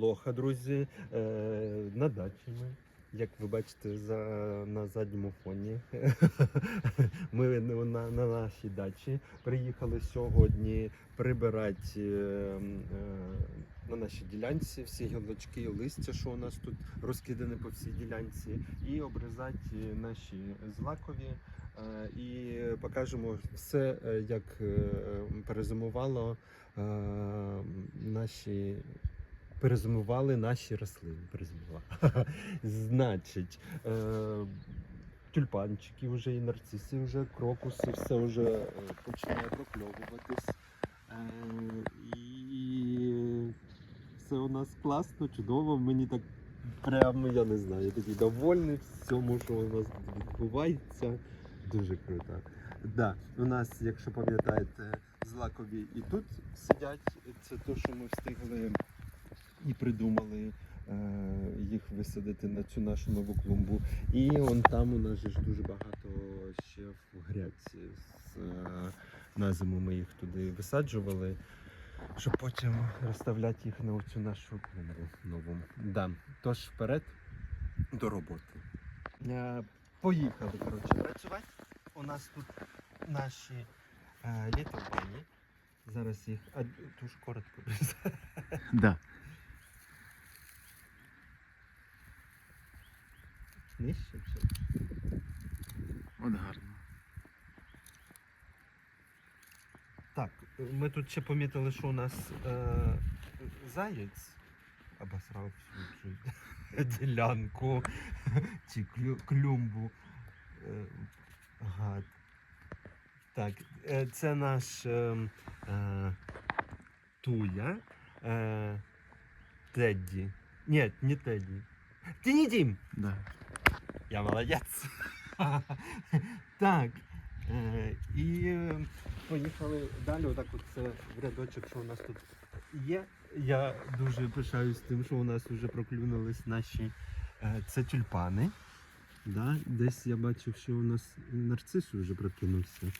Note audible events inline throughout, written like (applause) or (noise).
Лоха, друзі, е, на дачі ми. Як ви бачите за, на задньому фоні, (laughs) ми на, на, на нашій дачі приїхали сьогодні прибирати е, е, на нашій ділянці всі гілочки листя, що у нас тут розкидані по всій ділянці, і обрізати наші злакові. Е, І покажемо все, е, як перезимувало е, наші. Перезимували наші рослини. Перезимували. (laughs) Значить, е, тюльпанчики вже і нарциси, вже крокуси, все вже е, починає прокльовуватись. Е, і все у нас класно, чудово. Мені так прямо, я не знаю, я такий довольний всьому, що у нас відбувається. Дуже круто. Да, у нас, якщо пам'ятаєте, злакові і тут сидять. Це те, що ми встигли і придумали е, їх висадити на цю нашу нову клумбу. І он там у нас ж дуже багато ще в грядці. З, е, на зиму ми їх туди висаджували, щоб потім розставляти їх на цю нашу клумбу нову. Да. Тож вперед до роботи. Е, поїхали коротше, працювати. У нас тут наші літовені. Зараз їх а, ту ж коротко. Да. Нижче все. От гарно. Так, ми тут ще помітили, що у нас е, заєць обосрав всю цю (laughs) ділянку чи клю, клюмбу. Е, гад. Так, е, це наш е, е, Туя. Е, Тедді. Ні, не Тедді. Ти не Дім! Да. Я молодець. (laughs) так. Е, і е, поїхали далі. Отак от це в рядочок, що у нас тут є. Я дуже пишаюсь тим, що у нас вже проклюнулись наші е, це тюльпани. Да? Десь я бачив, що у нас нарцис вже прокинувся.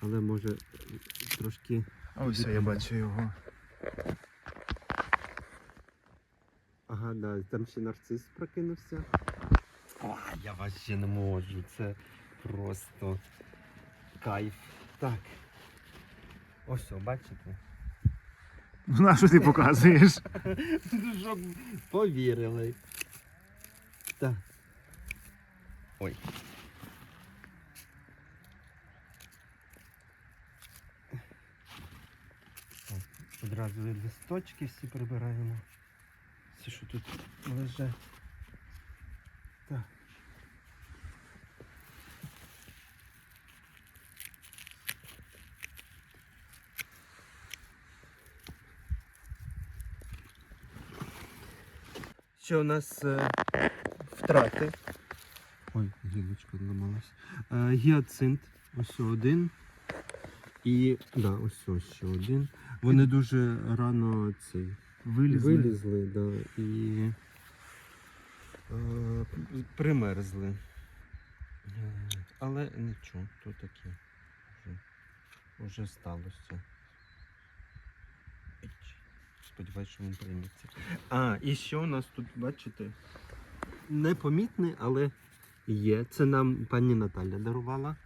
Але може трошки. А ось я бачу його. Ага, да, там ще нарцис прокинувся. О, я вообще не можу. Це просто кайф. Так. Ось, о, бачите? Ну на що ти показуєш? Ну, (laughs) Щоб повірили. Так. Ой. Так, одразу листочки всі прибираємо. Всі, що тут лежать. Так. Ще у нас е, втрати. Ой, гілочка зламалась. Е, гіацинт, ось один. І да, ось ось ще один. Вони дуже рано цей Вилізли. вилізли, да, і е, примерзли. Е, Але нічого, то таке вже, вже сталося. Іч. Сподіваюсь, що він прийметься. А, і ще у нас тут, бачите, непомітне, але є. Це нам пані Наталя дарувала.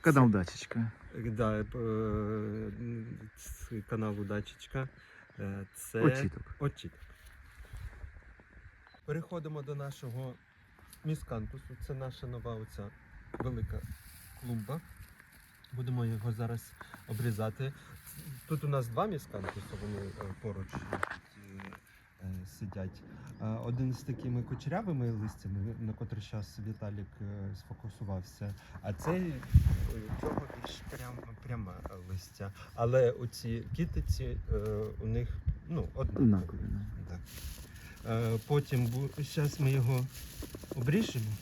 Канал Дачечка. Да, е, з каналу Дачечка. Е, Це Очіток. очіток. Переходимо до нашого міскантусу. Це наша нова оця велика клумба. Будемо його зараз обрізати. Тут у нас два міскантуси, вони е, поруч е, е, сидять. Один з такими кучерявими листями, на котрий зараз Віталік сфокусувався, а цей цього більш прям, пряме листя. Але оці китиці е, у них ну, однакові. Так. Потім зараз ми його обріжемо,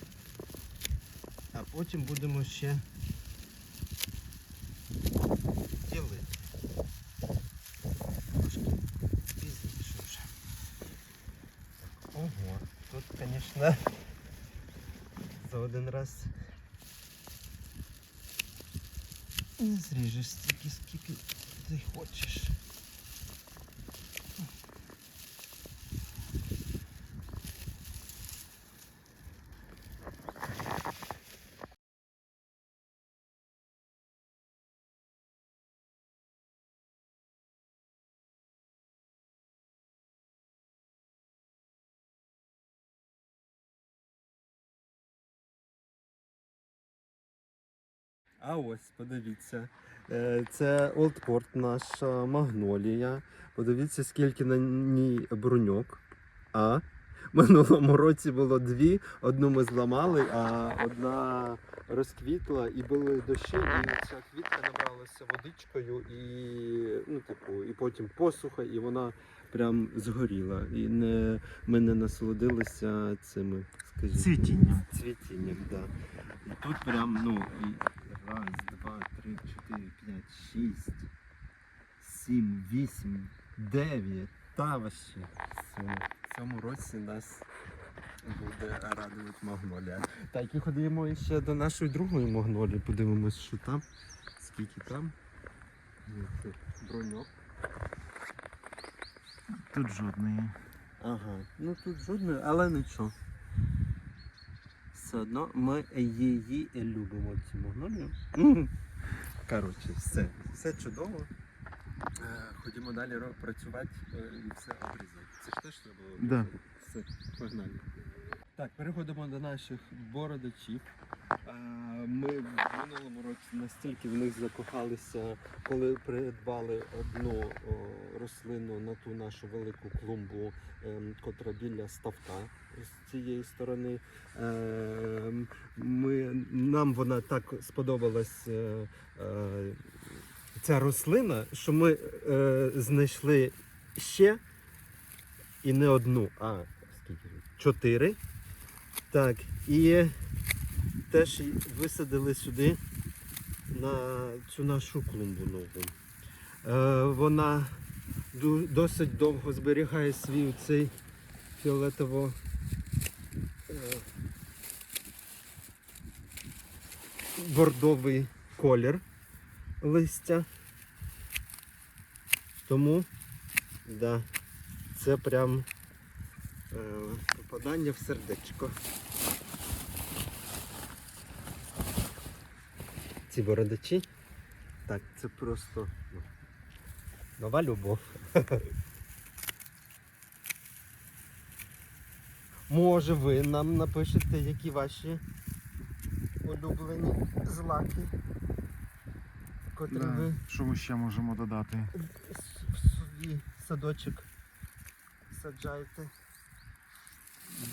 а потім будемо ще ого, тут, звісно, за один раз не зріжеш стільки, скільки ти хочеш. А ось, подивіться. Е, Це олдпорт наша магнолія. Подивіться, скільки на ній бруньок. А минулому році було дві. Одну ми зламали, а одна розквітла і були дощі, і ця квітка набралася водичкою, і, ну, типу, і потім посуха, і вона прям згоріла. І не, ми не насолодилися цими, скажімо, Цвітінням. цвітінням, да. І тут прям, ну, і раз, два, три, чотири, п'ять, шість, сім, вісім, дев'ять. Та вообще. Все. В цьому році нас буде радувати магнолія. Так, і ходимо ще до нашої другої магнолії, подивимось, що там, скільки там. Броньок. Тут жодної. Ага, ну тут жодної, але нічого. Все одно ми її любимо цю магнолію. (laughs) Коротше, все, все чудово. Е, Ходімо далі працювати е, і все обрізати. Це ж теж треба було Да. Все, погнали. Так, переходимо до наших бородачів. Е, Ми в минулому році настільки в них закохалися, коли придбали одну рослину на ту нашу велику клумбу, ем, котра біля ставка з цієї сторони. Ем, Ми, нам вона так сподобалась. е, е, Ця рослина, що ми е, знайшли ще і не одну, а скільки? Чотири. Так, і теж висадили сюди на цю нашу клумбу нову. Е, вона досить довго зберігає свій цей фіолетово. е, бордовий колір листя. Тому, да, це прям е, попадання в сердечко. Ці бородачі. Так, це просто ну, нова любов. Може ви нам напишете, які ваші улюблені злаки, котрі Да. ви Що ми ще можемо додати? в свій садочок саджаєте.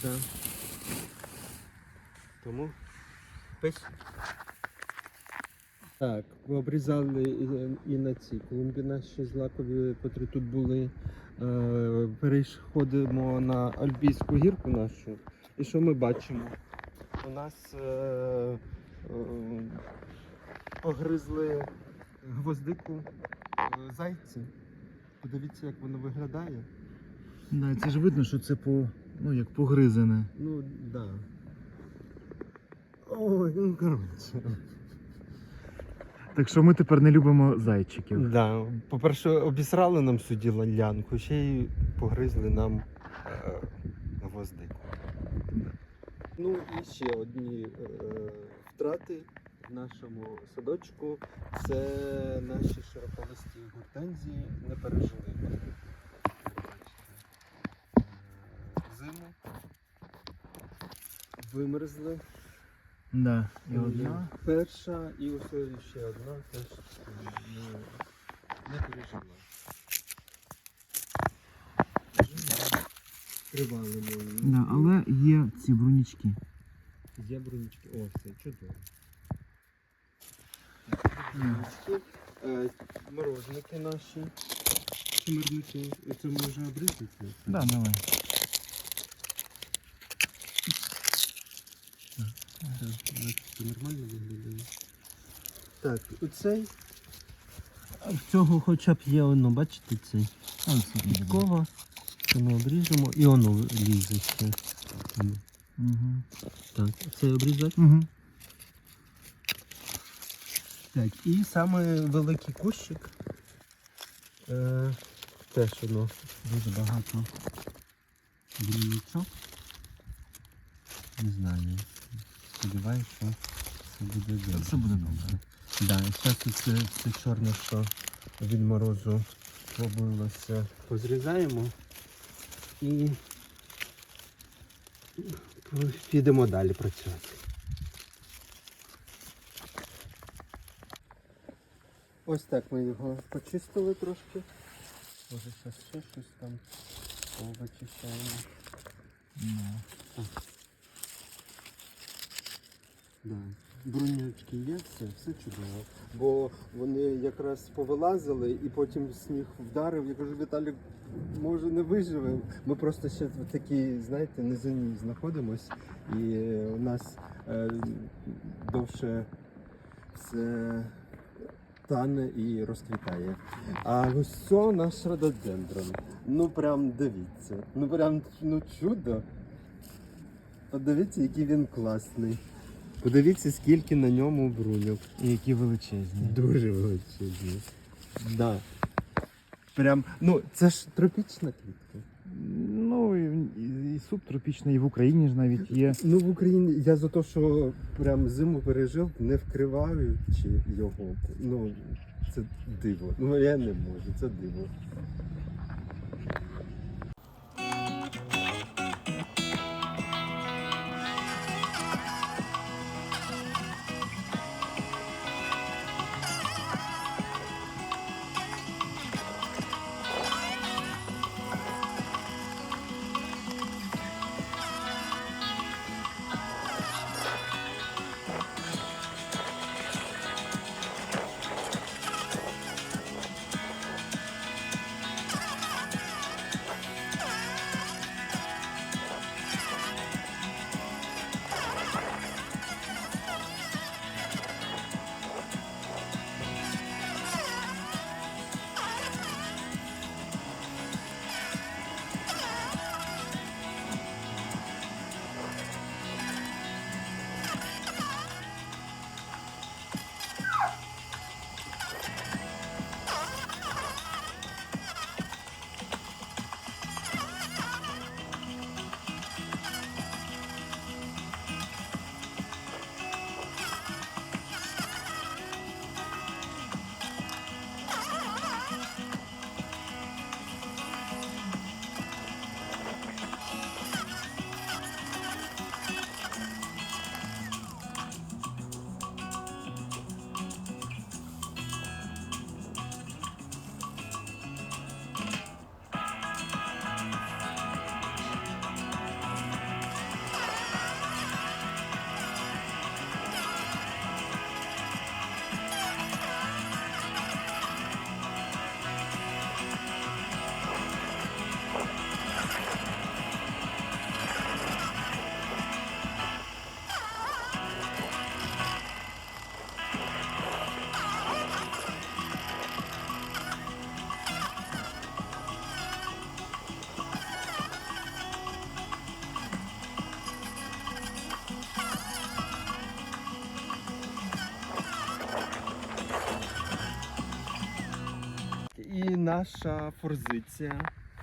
Да. Тому пишіть. Так, ви обрізали і, і на цій клумбі наші злакові, котрі тут були. Е, переходимо на Альбійську гірку нашу. І що ми бачимо? У нас е, е, погризли гвоздику е, зайці. Подивіться, як воно виглядає. Да, це ж видно, що це по, ну, як погризане. Ну, да. Ой, ну коротше. Так що ми тепер не любимо зайчиків. Да. По-перше, обісрали нам суді лянку, ще й погризли нам е, гвоздику. Ну і ще одні е, втрати в нашому садочку. Це наші широколисті гортензії не пережили. Е, Зиму. Вимерзли. Да. І одна. Перша і ось ще одна теж не, не пережила. Привалимо її. Да, але є ці брунічки. Є брунічки. О, все, чудово. Брунічки. Е, Морожники наші. Чимирники. Це може обрізати? Да, давай. Це нормально виглядає. Так, оцей. В цього хоча б є воно, бачите цей? А, все буде. Підкова. Це ми обріжемо і воно лізе ще. Угу. Так, це обрізати. Угу. Так, і саме великий кущик. Е, теж воно дуже багато брунічок. Не знаю. Сподіваюся, що все буде добре. Все буде добре. Да, зараз це все чорне, що від морозу побилося. Позрізаємо і підемо далі працювати. Ось так ми його почистили трошки. Може зараз ще щось там повичищаємо. Да. Брунячки є, все, все чудово. Бо вони якраз повилазили і потім сніг вдарив. Я кажу, Віталік, може не виживемо. Ми просто ще в такій, знаєте, низині знаходимось, і у нас е, довше все тане і розквітає. А ось це наш рододендрон. Ну прям дивіться. Ну прям ну чудо. Подивіться, який він класний. Подивіться, скільки на ньому бруньок. І які величезні. Дуже величезні. Да. Прям, ну, це ж тропічна квітка. Ну і, і, і субтропічний, і в Україні ж навіть є. Ну, в Україні я за те, що прям зиму пережив, не вкриваючи його. Ну, це диво. Ну, я не можу, це диво. Наша форзиція.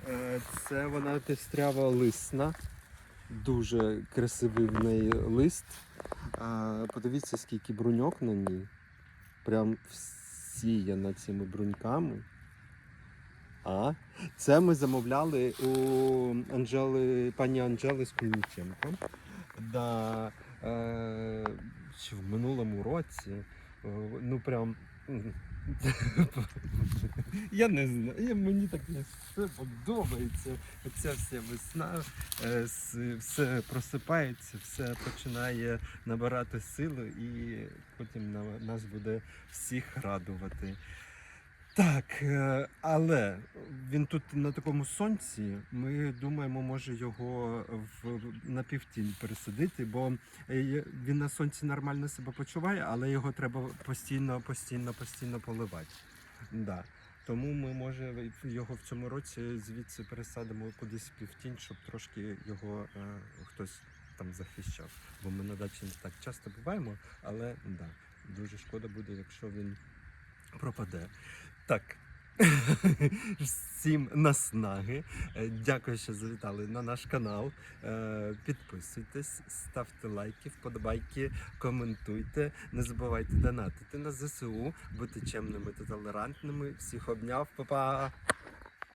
е, Це вона пестрява лисна. Дуже красивий в неї лист. Подивіться, скільки бруньок на ній. Прям всіяна цими бруньками. А це ми замовляли у Анжели, пані Анжели Скульниченко. Да, е, в минулому році. Е, Ну прям. Я не знаю, мені так не все подобається. Оця вся весна, е, все просипається, все починає набирати силу і потім на- нас буде всіх радувати. Так, е, але він тут на такому сонці. Ми думаємо, може його в на півтінь пересадити, бо е, він на сонці нормально себе почуває, але його треба постійно, постійно, постійно поливати. Да. Тому ми може його в цьому році звідси пересадимо кудись півтінь, щоб трошки його е, хтось там захищав. Бо ми на дачі не так часто буваємо, але да, дуже шкода буде, якщо він пропаде. Так. (laughs) Всім наснаги. Е, Дякую, що завітали на наш канал. Е, Підписуйтесь, ставте лайки, вподобайки, коментуйте. Не забувайте донатити на ЗСУ, бути чемними та толерантними. Всіх обняв, па-па!